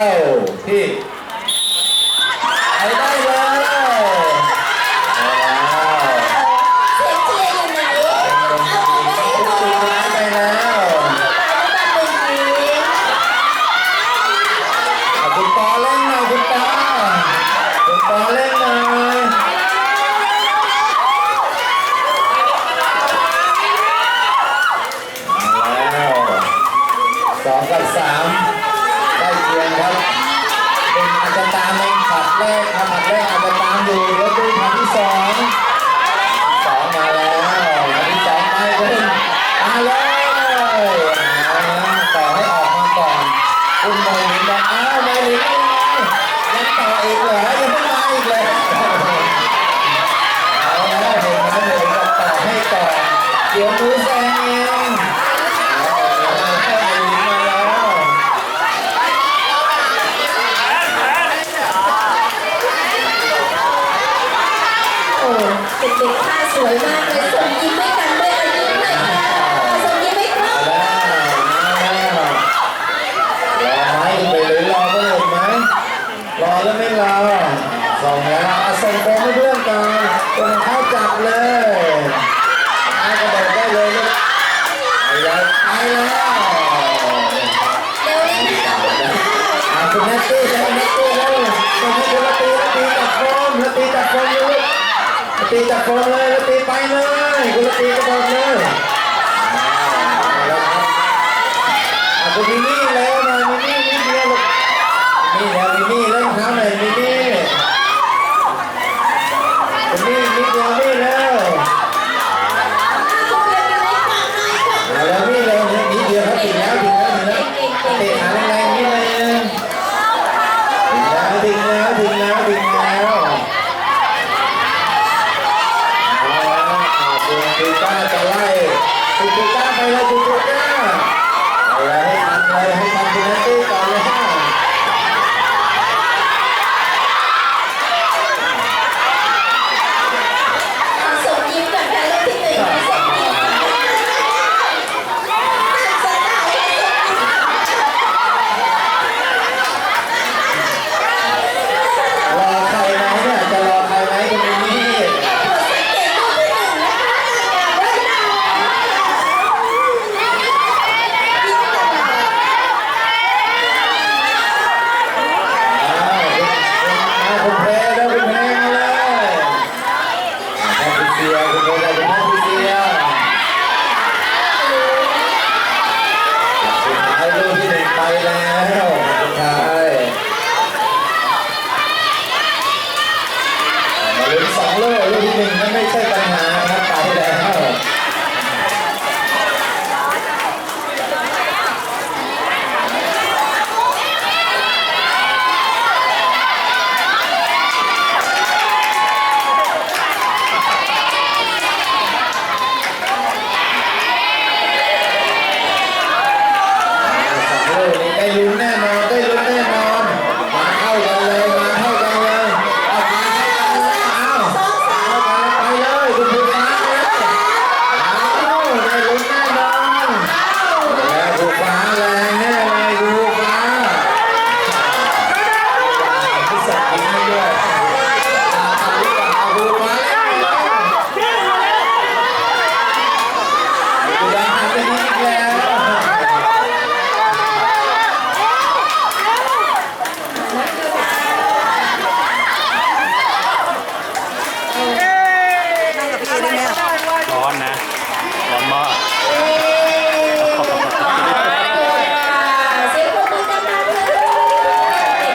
ที่ไปได้เลยเสียงเชียร์อยู่นมาไปแล้วไปด้วยกันหนึ่งทีอะคุณปอเล่นหน่อยคุณปอคุณปอเล่นหน่อยมาแล้วสองกับสามใกล้เคียงครับเป็นอาจจะ ตามในขัดแรกขนาดแรกอาจจะตามอยู่แล้วดูขัดที่สองสองมาแล้วขัดที่สองไปเพิ่มาเลยนะต่อให้ออกมาก่อนคุณโมลินบอกอ้าวโมลินยังต่ออีกเหรอยังไม่มาอีกเลยเอาแล้วเห็นไหมเห็นบอกต่อให้ก่อนเดี๋ยวมือแซงเองเอาแล้วโมลินมาแล้ว โอ้เด็กๆท่าสวยมากเลยส่งยิ้มให้กันด้วยอายิ้มหน่อยค่ะส่งยิ้มให้ครอบรอไหมไปเลยรอก็เลยไหมรอแล้วไม่รอส่งแล้วอะส่งโค้งให้เพื่อนก่อนส่งเข้าจับเลยให้กระโดดได้เลยลูกไปแล้วไปแล้วเร็วเลยค่ะอะคุณแม่ตีแล้วคุณให้คุณละตีละตีจับโค้งละตีจับโค้งลูกละตี จับโค้งเลยตีไปเลยคุณตีกระโดดเลยอ่ามาแล้วครับอะคุณมิมี่เร็วน่อยมิมี่นิดเดียวนี่แล้วมิมี่เล่นเท้าหน่อยมิ ไปแล้วคุณชายมาลุ้นสองเลกลูกที่หนึ่งนั้นไม่ใช่ปัญหาครับ my